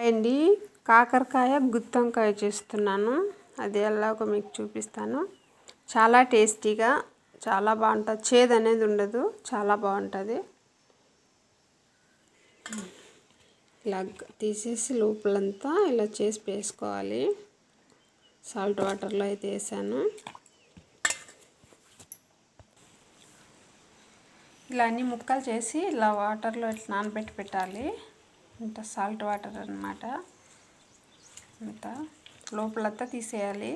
అండి. కాకరకాయ గుత్తొంకాయ చేస్తున్నాను. అది ఎలాగో మీకు చూపిస్తాను. చాలా టేస్టీగా చాలా బాగుంటుంది. చేదు అనేది ఉండదు. చాలా బాగుంటుంది. ఇలా తీసేసి లోపలంతా ఇలా చేసి వేసుకోవాలి. సాల్ట్ వాటర్లో అయితే వేసాను. ఇలా అన్ని ముక్కలు చేసి ఇలా వాటర్లో ఇట్లా నానబెట్టి పెట్టాలి. ఇంత సాల్ట్ వాటర్ అనమాట ఇంత లోపలంతా తీసేయాలి.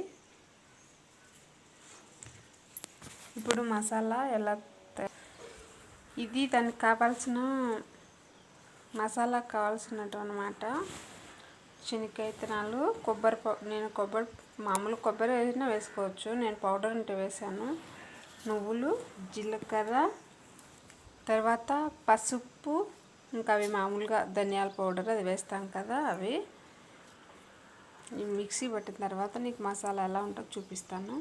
ఇప్పుడు మసాలా ఎలా ఇది దానికి కావాల్సిన మసాలా కావాల్సినట్టు అనమాట శనక్కాయ విత్తనాలు కొబ్బరి నేను కొబ్బరి మామూలు కొబ్బరి వేసినా వేసుకోవచ్చు. నేను పౌడర్ అంటే వేసాను. నువ్వులు జీలకర్ర తర్వాత పసుపు ఇంకా అవి మామూలుగా ధనియాల పౌడర్ అది వేస్తాం కదా అవి. మిక్సీ పట్టిన తర్వాత నీకు మసాలా ఎలా ఉంటుందో చూపిస్తాను.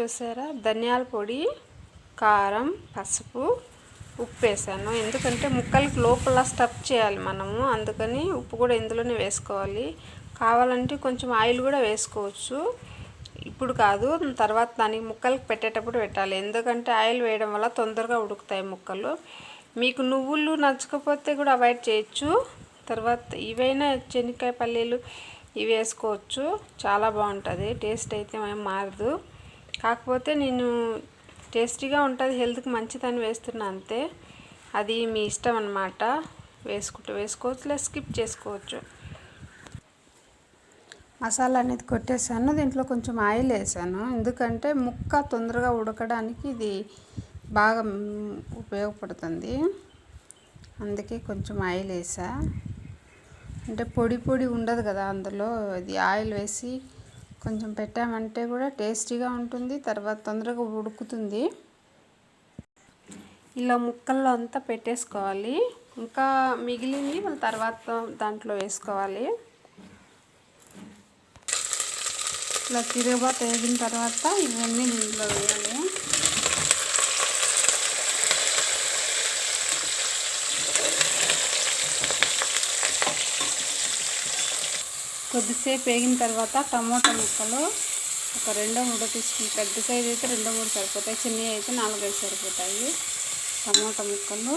చూసారా? ధనియాల పొడి కారం పసుపు ఉప్పు వేసాను. ఎందుకంటే ముక్కలకి లోపల స్టఫ్ చేయాలి మనము. అందుకని ఉప్పు కూడా ఇందులోనే వేసుకోవాలి. కావాలంటే కొంచెం ఆయిల్ కూడా వేసుకోవచ్చు. ఇప్పుడు కాదు తర్వాత దానికి ముక్కలకి పెట్టేటప్పుడు పెట్టాలి. ఎందుకంటే ఆయిల్ వేయడం వల్ల తొందరగా ఉడుకుతాయి ముక్కలు. మీకు నువ్వులు నచ్చకపోతే కూడా అవాయిడ్ చేయొచ్చు. తర్వాత ఇవైనా శనక్కాయ పల్లీలు ఇవి వేసుకోవచ్చు. చాలా బాగుంటుంది. టేస్ట్ అయితే ఏం మారదు. కాకపోతే నేను టేస్టీగా ఉంటుంది హెల్త్కి మంచిదని వేస్తున్నా అంతే. అది మీ ఇష్టం అనమాట వేసుకుంటూ వేసుకోవచ్చు లేదా స్కిప్ చేసుకోవచ్చు. మసాలా అనేది కొట్టేసాను. దీంట్లో కొంచెం ఆయిల్ వేసాను. ఎందుకంటే ముక్క తొందరగా ఉడకడానికి ఇది బాగా ఉపయోగపడుతుంది. అందుకే కొంచెం ఆయిల్ వేసా. అంటే పొడి పొడి ఉండదు కదా అందులో. అది ఆయిల్ వేసి కొంచెం పెట్టామంటే కూడా టేస్టీగా ఉంటుంది తర్వాత తొందరగా ఉడుకుతుంది. ఇలా ముక్కల్లో అంతా పెట్టేసుకోవాలి. ఇంకా మిగిలింది మళ్ళీ తర్వాత దాంట్లో వేసుకోవాలి. ఇలా తిరగబాత వేసిన తర్వాత ఇవన్నీ దీంట్లో వేయాలి. కొద్దిసేపు వేగిన తర్వాత టమోటా ముక్కలు ఒక రెండో మూడో తీసుకుని పెద్ద సైజు అయితే రెండో మూడు సరిపోతాయి చిన్నవి అయితే నాలుగైదు సరిపోతాయి. టమోటా ముక్కలు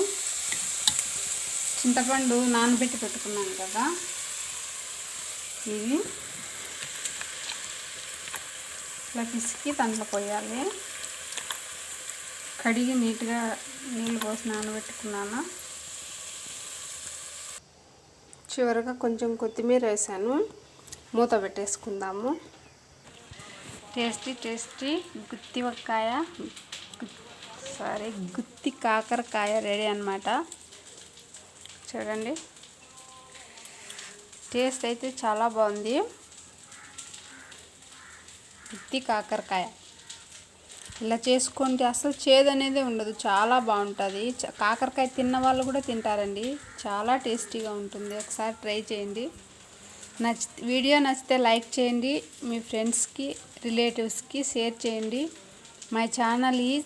చింతపండు నానబెట్టి పెట్టుకున్నాను కదా ఇవి ఇట్లా పిసికి దాంట్లో పోయాలి. కడిగి నీట్గా నీళ్ళు పోసి నానబెట్టుకున్నాను. చివరగా కొంచెం కొత్తిమీర వేసాను. మూత పెట్టేసుకుందాము. టేస్టీ టేస్టీ గుత్తి వంకాయ సారీ గుత్తి కాకరకాయ రెడీ అనమాట చూడండి. టేస్ట్ అయితే చాలా బాగుంది. గుత్తి కాకరకాయ. ఇలా చేసుకుంటే అసలు చేదు అనేది ఉండదు. చాలా బాగుంటుంది. కాకరకాయ తిన్న వాళ్ళు కూడా తింటారండి. చాలా టేస్టీగా ఉంటుంది. ఒకసారి ట్రై చేయండి. నచ్చి వీడియో నచ్చితే లైక్ చేయండి మీ ఫ్రెండ్స్కి రిలేటివ్స్కి షేర్ చేయండి. My channel is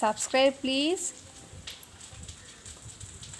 subscribe please.